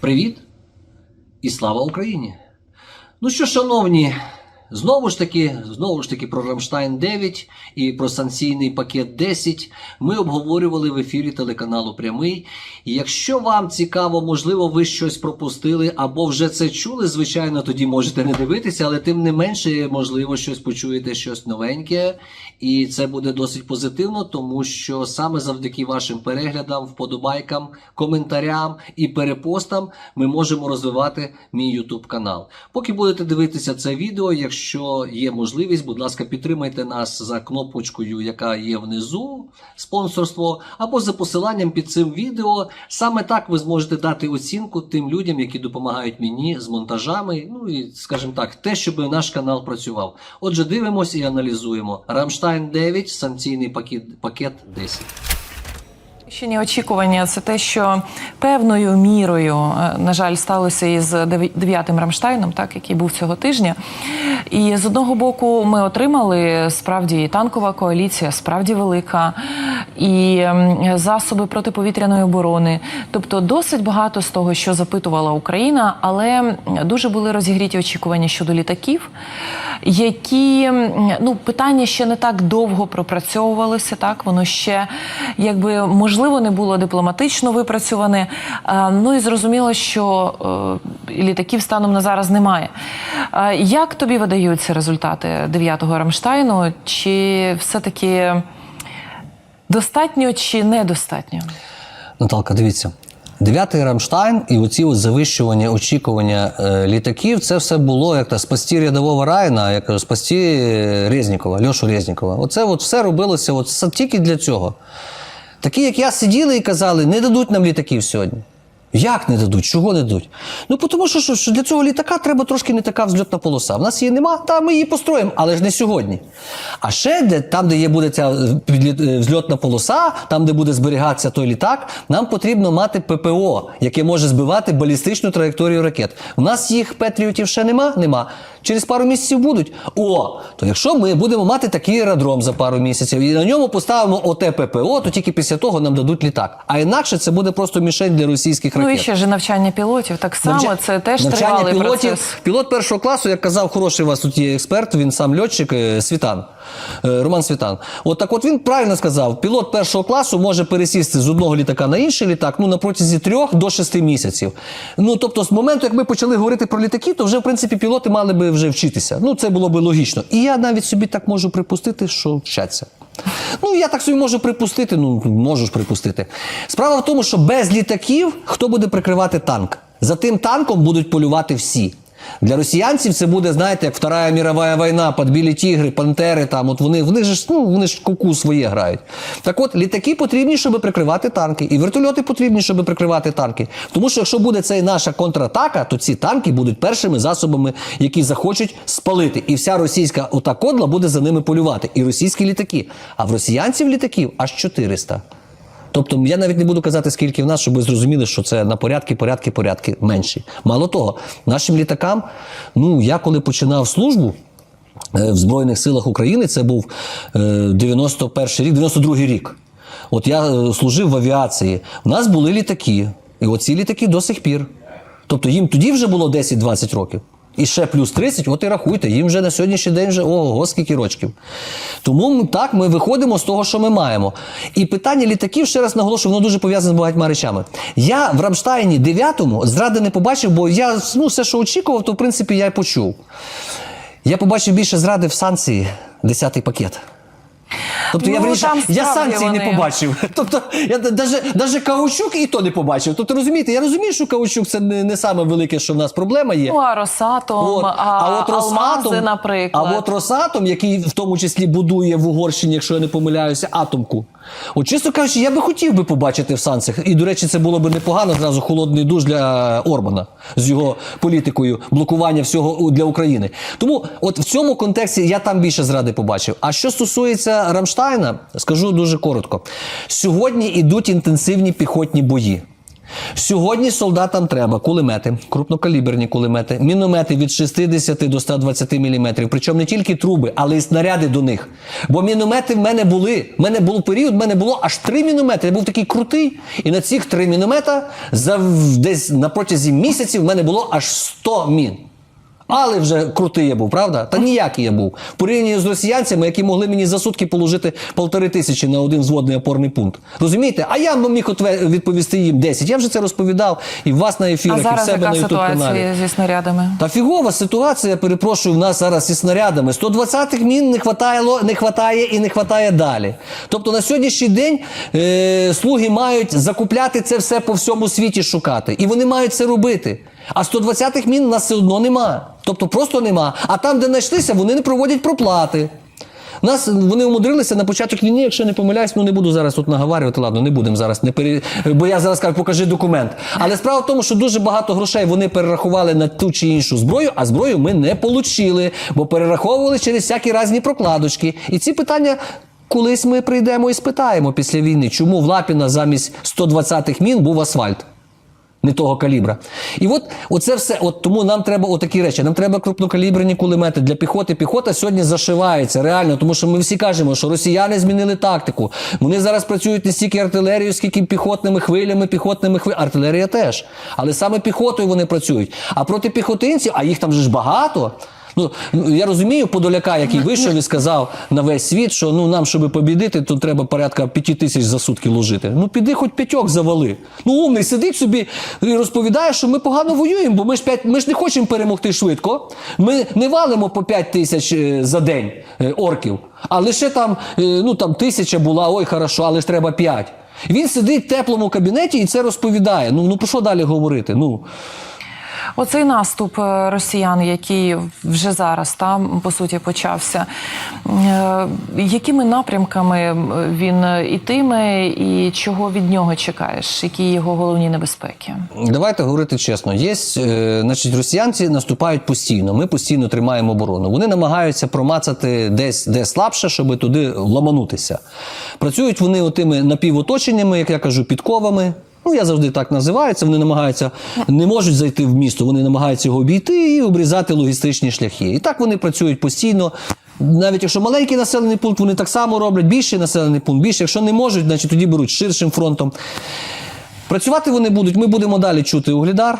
Привіт і слава Україні! Ну що, шановні, знову ж таки, знову ж таки про Рамштайн 9 і про санкційний пакет 10 ми обговорювали в ефірі телеканалу Прямий. І якщо вам цікаво, можливо, ви щось пропустили або вже це чули, звичайно, тоді можете не дивитися, але тим не менше, можливо, щось почуєте, щось новеньке, і це буде досить позитивно, тому що саме завдяки вашим переглядам, вподобайкам, коментарям і перепостам ми можемо розвивати мій YouTube канал. Поки будете дивитися це відео, якщо є можливість, будь ласка, підтримайте нас за кнопочкою, яка є внизу, спонсорство, або за посиланням під цим відео. Саме так ви зможете дати оцінку тим людям, які допомагають мені з монтажами. Ну і скажімо так, те, щоб наш канал працював. Отже, дивимось і аналізуємо. Рамштайн 9, санкційний пакет, пакет 10. Ще очікування це те, що певною мірою, е, на жаль, сталося із дев'ятим Рамштайном, так який був цього тижня. І з одного боку, ми отримали справді танкова коаліція, справді велика, і ем, засоби протиповітряної оборони. Тобто, досить багато з того, що запитувала Україна, але дуже були розігріті очікування щодо літаків, які ну питання ще не так довго пропрацьовувалося. Так воно ще якби можливо не було дипломатично випрацьоване. Ну і зрозуміло, що е, літаків станом на зараз немає. Як тобі видаються результати 9-го Рамштайну? Чи все-таки достатньо чи недостатньо? Наталка, дивіться. Дев'ятий Рамштайн і оці от завищування, очікування е, літаків, це все було як та спасті рядового Райна, як спасті е, Резнікова, Льошу Резнікова. Оце от все робилося от тільки для цього. Такі, як я, сиділи і казали, не дадуть нам літаків сьогодні. Як не дадуть? Чого не дадуть? Ну тому що, що, для цього літака треба трошки не така взльотна полоса. В нас її нема, та ми її построїмо, але ж не сьогодні. А ще де, там, де є буде ця е, е, взльотна полоса, там, де буде зберігатися той літак, нам потрібно мати ППО, яке може збивати балістичну траєкторію ракет. У нас їх Петріотів ще нема? Нема. Через пару місяців будуть. О, то якщо ми будемо мати такий аеродром за пару місяців і на ньому поставимо оте ППО, то тільки після того нам дадуть літак. А інакше це буде просто мішень для російських ракет. Ну і ще ж навчання пілотів. Так само Навча- це теж навчання тривалий пілотів. процес. Пілот першого класу, як казав, хороший у вас тут є експерт, він сам льотчик е, Світан. Е, Роман Світан. От так от він правильно сказав: пілот першого класу може пересісти з одного літака на інший літак ну, на протязі трьох до шести місяців. Ну тобто, з моменту, як ми почали говорити про літаки, то вже в принципі пілоти мали би вже вчитися. Ну це було би логічно. І я навіть собі так можу припустити, що вчаться. Ну, я так собі можу припустити, ну можу ж припустити. Справа в тому, що без літаків хто буде прикривати танк? За тим танком будуть полювати всі. Для росіянців це буде, знаєте, як Вторая мірова війна, підбілі тігри, пантери. Там от вони, вони ж ну вони ж куку своє грають. Так от літаки потрібні, щоб прикривати танки, і вертольоти потрібні, щоб прикривати танки. Тому що якщо буде цей наша контратака, то ці танки будуть першими засобами, які захочуть спалити. І вся російська ота кодла буде за ними полювати. І російські літаки. А в росіянців літаків аж 400. Тобто я навіть не буду казати, скільки в нас, щоб ви зрозуміли, що це на порядки, порядки, порядки менші. Мало того, нашим літакам, ну я коли починав службу. е, В Збройних силах України це був е, 91 рік, 92 рік. От я е, служив в авіації. У нас були літаки, і оці літаки до сих пір. Тобто їм тоді вже було 10-20 років. І ще плюс 30, от і рахуйте, їм вже на сьогоднішній день вже ого, скільки рочків. Тому так, ми виходимо з того, що ми маємо. І питання літаків, ще раз наголошую, воно дуже пов'язане з багатьма речами. Я в Рамштайні 9-му зради не побачив, бо я ну, все, що очікував, то в принципі я й почув. Я побачив більше зради в санкції, 10-й пакет. Тобто я, Ну, вирішив, там я санкцій вони. не побачив. Тобто я навіть каучук і то не побачив. Тобто розумієте, я розумію, що каучук це не, не саме велике, що в нас проблема є. Ну, а Росатом, От. а, алмази, наприклад. а от Росатом, який в тому числі будує в Угорщині, якщо я не помиляюся, атомку. От чесно кажучи, я би хотів би побачити в санкціях. І, до речі, це було б непогано зразу холодний душ для Орбана з його політикою блокування всього для України. Тому, от в цьому контексті я там більше зради побачив. А що стосується Рамштайна, скажу дуже коротко: сьогодні йдуть інтенсивні піхотні бої. Сьогодні солдатам треба кулемети, крупнокаліберні кулемети, міномети від 60 до 120 мм. Причому не тільки труби, але й снаряди до них. Бо міномети в мене були. В мене був період, в мене було аж три міномети. Я був такий крутий. І на цих три міномета за десь на протязі місяців в мене було аж 100 мін. Але вже крутий я був, правда? Та ніякий я був. В порівнянні з росіянцями, які могли мені за сутки положити полтори тисячі на один взводний опорний пункт. Розумієте? А я міг відповісти їм 10. Я вже це розповідав і в вас на ефірах, А і в себе яка на ютуб каналі. ситуація зі снарядами? Та фігова ситуація, перепрошую, в нас зараз із снарядами. 120-х мін не хватає, не хватає і не хватає далі. Тобто на сьогоднішній день е, слуги мають закупляти це все по всьому світі шукати. І вони мають це робити. А 120-х мін нас все одно нема. Тобто просто нема. А там, де знайшлися, вони не проводять проплати. Нас вони умудрилися на початок війни, якщо не помиляюсь, ну не буду зараз тут наговарювати, ладно, не будемо зараз, не пере... бо я зараз кажу, покажи документ. Але справа в тому, що дуже багато грошей вони перерахували на ту чи іншу зброю, а зброю ми не получили, бо перераховували через всякі різні прокладочки. І ці питання. Колись ми прийдемо і спитаємо після війни, чому в Лапіна замість 120-х мін був асфальт не того калібра. І от оце все. От тому нам треба отакі речі. Нам треба крупнокаліберні кулемети для піхоти. Піхота сьогодні зашивається реально, тому що ми всі кажемо, що росіяни змінили тактику. Вони зараз працюють не стільки артилерією, скільки піхотними хвилями, піхотними хвилями. Артилерія теж. Але саме піхотою вони працюють. А проти піхотинців, а їх там же ж багато. Ну, ну, я розумію Подоляка, який вийшов і сказав на весь світ, що ну нам, щоб побідити, то треба порядка п'яти тисяч за сутки ложити. Ну піди, хоч п'ятьох завали. Ну умний сидить собі і розповідає, що ми погано воюємо, бо ми ж п'ять, ми ж не хочемо перемогти швидко. Ми не валимо по п'ять тисяч е, за день е, орків, а лише там, е, ну там тисяча була, ой, хорошо, але ж треба п'ять. Він сидить в теплому кабінеті і це розповідає. Ну, ну про що далі говорити? Ну. Оцей наступ е, росіян, який вже зараз там по суті почався. е, Якими напрямками він ітиме, і чого від нього чекаєш? Які його головні небезпеки? Давайте говорити чесно. Є, е, значить, росіянці наступають постійно. Ми постійно тримаємо оборону. Вони намагаються промацати десь де слабше, щоб туди ламанутися. Працюють вони отими напівоточеннями, як я кажу, підковами. Ну, я завжди так називаю. Вони намагаються, не можуть зайти в місто, вони намагаються його обійти і обрізати логістичні шляхи. І так вони працюють постійно. Навіть якщо маленький населений пункт, вони так само роблять, більший населений пункт, більше. Якщо не можуть, значить тоді беруть ширшим фронтом. Працювати вони будуть. Ми будемо далі чути Углідар.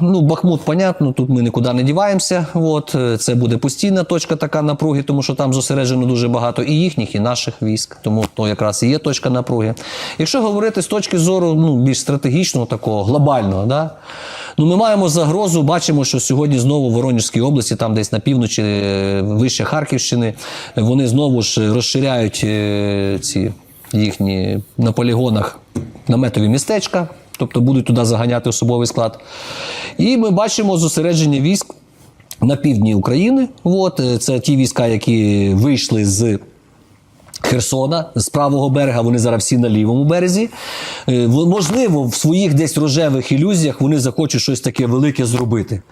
Ну, Бахмут, понятно, тут ми нікуди не діваємося. От, е, це буде постійна точка така напруги, тому що там зосереджено дуже багато і їхніх, і наших військ. Тому то якраз і є точка напруги. Якщо говорити з точки зору ну, більш стратегічного, такого глобального, да? ну, ми маємо загрозу, бачимо, що сьогодні знову в Воронежській області, там десь на півночі, е, вище Харківщини, вони знову ж розширяють е, ці їхні на полігонах наметові містечка, тобто будуть туди заганяти особовий склад. І ми бачимо зосередження військ на півдні України. От, е, це ті війська, які вийшли з. Херсона з правого берега, вони зараз всі на лівому березі. Е, Можливо, в своїх десь рожевих ілюзіях вони захочуть щось таке велике зробити.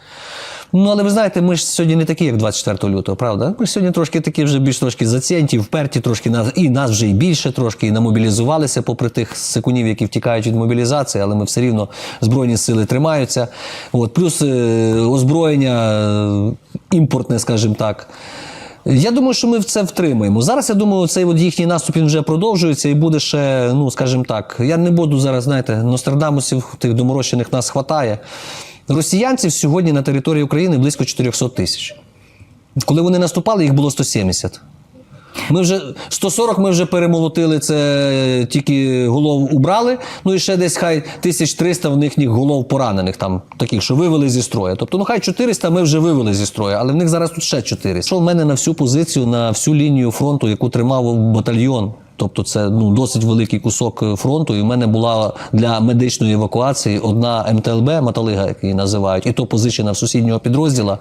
Ну, але ви знаєте, ми ж сьогодні не такі, як 24 лютого, правда? Ми сьогодні трошки такі вже більш трошки зацєнті, вперті, трошки нас, і нас вже і більше трошки, і намобілізувалися попри тих секундів, які втікають від мобілізації, але ми все рівно збройні сили тримаються. От, плюс е, озброєння е, імпортне, скажімо так. Я думаю, що ми це втримаємо. Зараз я думаю, цей от їхній наступ він вже продовжується і буде ще, ну скажімо так, я не буду зараз, знаєте, Нострадамусів тих доморощених нас хватає. Росіянців сьогодні на території України близько 400 тисяч. Коли вони наступали, їх було 170. Ми вже 140 ми вже перемолотили, це тільки голов убрали. Ну і ще десь хай 1300 в них голов поранених, там таких, що вивели зі строю. Тобто, ну хай 400 ми вже вивели зі строю, але в них зараз тут ще 400. Що в мене на всю позицію, на всю лінію фронту, яку тримав батальйон. Тобто це ну досить великий кусок е, фронту. І в мене була для медичної евакуації одна МТЛБ, Маталига, як її називають, і то позичена в сусіднього підрозділа.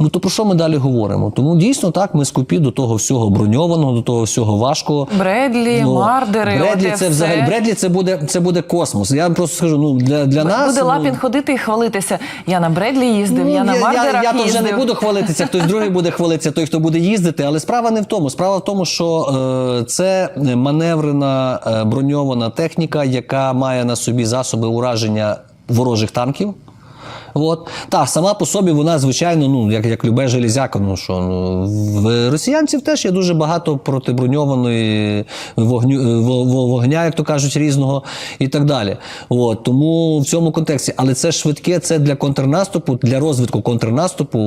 Ну то про що ми далі говоримо? Тому дійсно так ми скупі до того всього броньованого, до того всього важкого. Бредлі, мардери, Бредлі це все. взагалі Бредлі це буде це буде космос. Я вам просто скажу, ну для, для нас Буде ну, Лапін ходити і хвалитися. Я на Бредлі їздив, Ну, я на я, мардерах я, я то їздив. вже не буду хвалитися, хтось другий буде хвалитися, той, хто буде їздити. Але справа не в тому. Справа в тому, що е, це маневрена е, броньована техніка, яка має на собі засоби ураження ворожих танків. От. Так, сама по собі вона, звичайно, ну, як, як любе железяка. Ну, що, ну, в росіянців теж є дуже багато протиброньованої вогню, е, во- во- вогня, як то кажуть, різного і так далі. От. Тому в цьому контексті. Але це швидке, це для контрнаступу, для розвитку контрнаступу,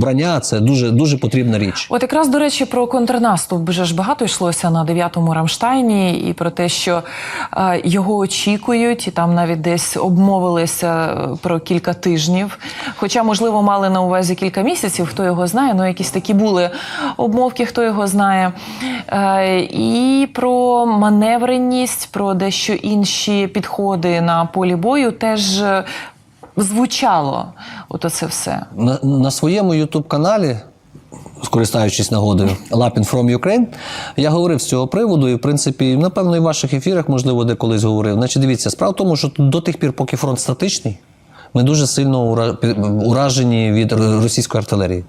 брання це дуже, дуже потрібна річ. От якраз до речі про контрнаступ вже ж багато йшлося на 9-му Рамштайні, і про те, що е, його очікують, і там навіть десь обмовилися е, про кілька тижнів. Хоча, можливо, мали на увазі кілька місяців, хто його знає, ну якісь такі були обмовки, хто його знає. Е, і про маневреність, про дещо інші підходи на полі бою теж. е, Звучало, от оце все. На, на своєму youtube каналі скористаючись нагодою Lapin from Ukraine, я говорив з цього приводу, і в принципі, напевно, і в ваших ефірах, можливо, де колись говорив. Значить, дивіться, справа в тому, що до тих пір, поки фронт статичний, ми дуже сильно ура- уражені від російської артилерії.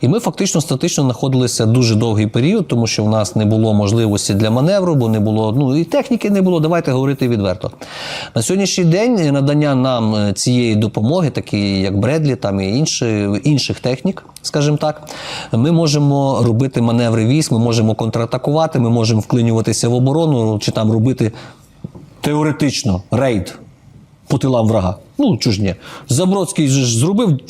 І ми фактично статично знаходилися дуже довгий період, тому що в нас не було можливості для маневру, бо не було, ну і техніки не було. Давайте говорити відверто. На сьогоднішній день надання нам е, цієї допомоги, такі як Бредлі, там і інші, інших технік, скажімо так, ми можемо робити маневри військ, ми можемо контратакувати, ми можемо вклинюватися в оборону чи там робити теоретично рейд по тилам врага. Ну, чого ж ні. Забродський ж зробив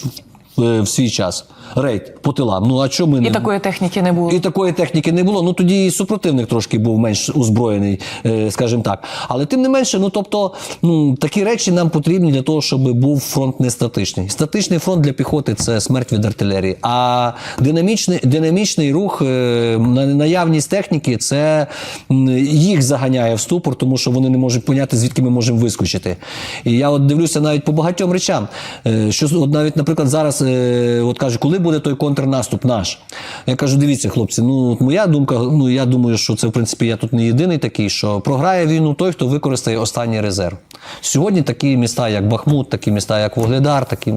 е, в свій час рейд по тилам. Ну, а чому ми не І такої техніки не було. і такої техніки не було. Ну тоді і супротивник трошки був менш озброєний, е, скажімо так. Але тим не менше, ну тобто, ну такі речі нам потрібні для того, щоб був фронт не статичний. Статичний фронт для піхоти це смерть від артилерії. А динамічний, динамічний рух, е, на- наявність техніки, це їх заганяє в ступор, тому що вони не можуть поняти, звідки ми можемо вискочити. І я от дивлюся навіть по багатьом речам. е, Що от навіть, наприклад, зараз от кажу, коли буде той контрнаступ наш? Я кажу, дивіться, хлопці, ну моя думка, ну я думаю, що це в принципі я тут не єдиний такий, що програє війну той, хто використає останній резерв. Сьогодні такі міста, як Бахмут, такі міста, як Вугледар, такі.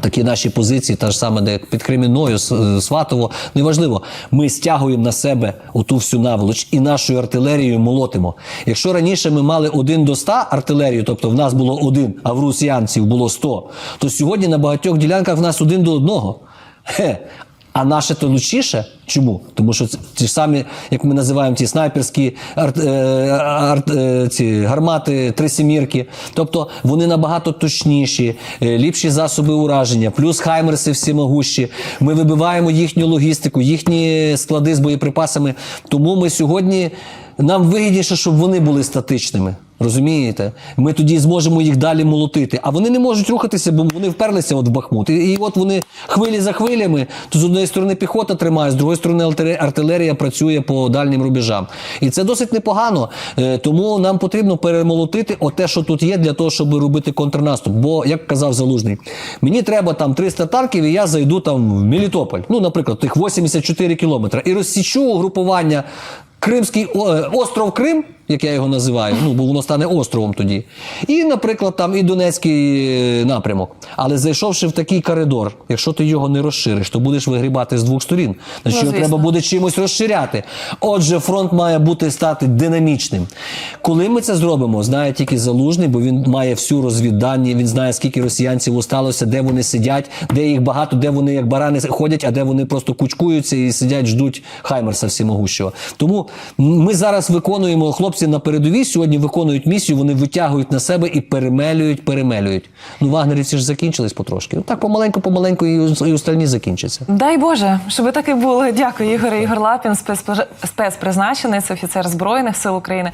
Такі наші позиції, та ж саме, де під Кремінною, е, Сватово, неважливо. Ми стягуємо на себе оту всю наволоч і нашою артилерією молотимо. Якщо раніше ми мали один до 100 артилерію, тобто в нас було один, а в росіянців було 100, то сьогодні на багатьох ділянках в нас один до одного. Хе. А наше то лучіше. Чому? Тому що ті ж самі, як ми називаємо ті снайперські арт, е, арт, е, ці гармати, трисімірки. Тобто вони набагато точніші, е, ліпші засоби ураження, плюс хаймерси всімогущі. Ми вибиваємо їхню логістику, їхні склади з боєприпасами. Тому ми сьогодні нам вигідніше, щоб вони були статичними. Розумієте? Ми тоді зможемо їх далі молотити. А вони не можуть рухатися, бо вони вперлися от в Бахмут. І, і от вони хвилі за хвилями, то з однієї сторони піхота тримає, з другої сторони артилерія працює по дальнім рубежам. І це досить непогано. Е, Тому нам потрібно перемолотити оте, що тут є, для того, щоб робити контрнаступ. Бо, як казав Залужний, мені треба там 300 танків, і я зайду там в Мелітополь. Ну, наприклад, тих 84 кілометри. І розсічу угрупування Кримський о- е, остров Крим, як я його називаю, ну бо воно стане островом тоді. І, наприклад, там і Донецький е, напрямок. Але зайшовши в такий коридор, якщо ти його не розшириш, то будеш вигрібати з двох сторін. Значить, його треба буде чимось розширяти. Отже, фронт має бути стати динамічним. Коли ми це зробимо, знає тільки залужний, бо він має всю розвіддані, він знає, скільки росіянців осталося, де вони сидять, де їх багато, де вони як барани ходять, а де вони просто кучкуються і сидять, ждуть Хаймерса всімогущого. Тому ми зараз виконуємо хлопці на передовій сьогодні виконують місію, вони витягують на себе і перемелюють, перемелюють. Ну, вагнерівці ж закінчились потрошки. Ну, так помаленьку, помаленьку і, і остальні закінчаться. Дай Боже, щоб так і було. Дякую, Ігор Ігор Лапін, спецпризна- спецпризначенець, офіцер Збройних сил України.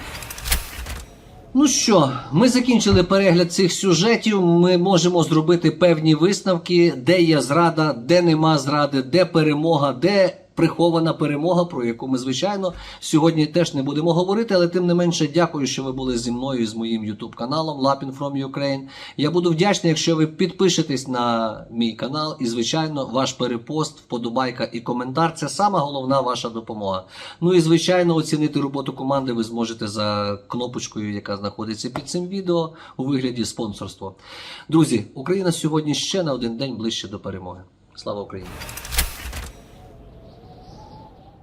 Ну що, ми закінчили перегляд цих сюжетів. Ми можемо зробити певні висновки, де є зрада, де нема зради, де перемога, де прихована перемога, про яку ми, звичайно, сьогодні теж не будемо говорити. Але тим не менше, дякую, що ви були зі мною і з моїм youtube каналом Lapin from Ukraine. Я буду вдячний, якщо ви підпишетесь на мій канал, і, звичайно, ваш перепост, вподобайка і коментар це сама головна ваша допомога. Ну і звичайно, оцінити роботу команди ви зможете за кнопочкою, яка знаходиться під цим відео у вигляді спонсорства. Друзі, Україна сьогодні ще на один день ближче до перемоги. Слава Україні!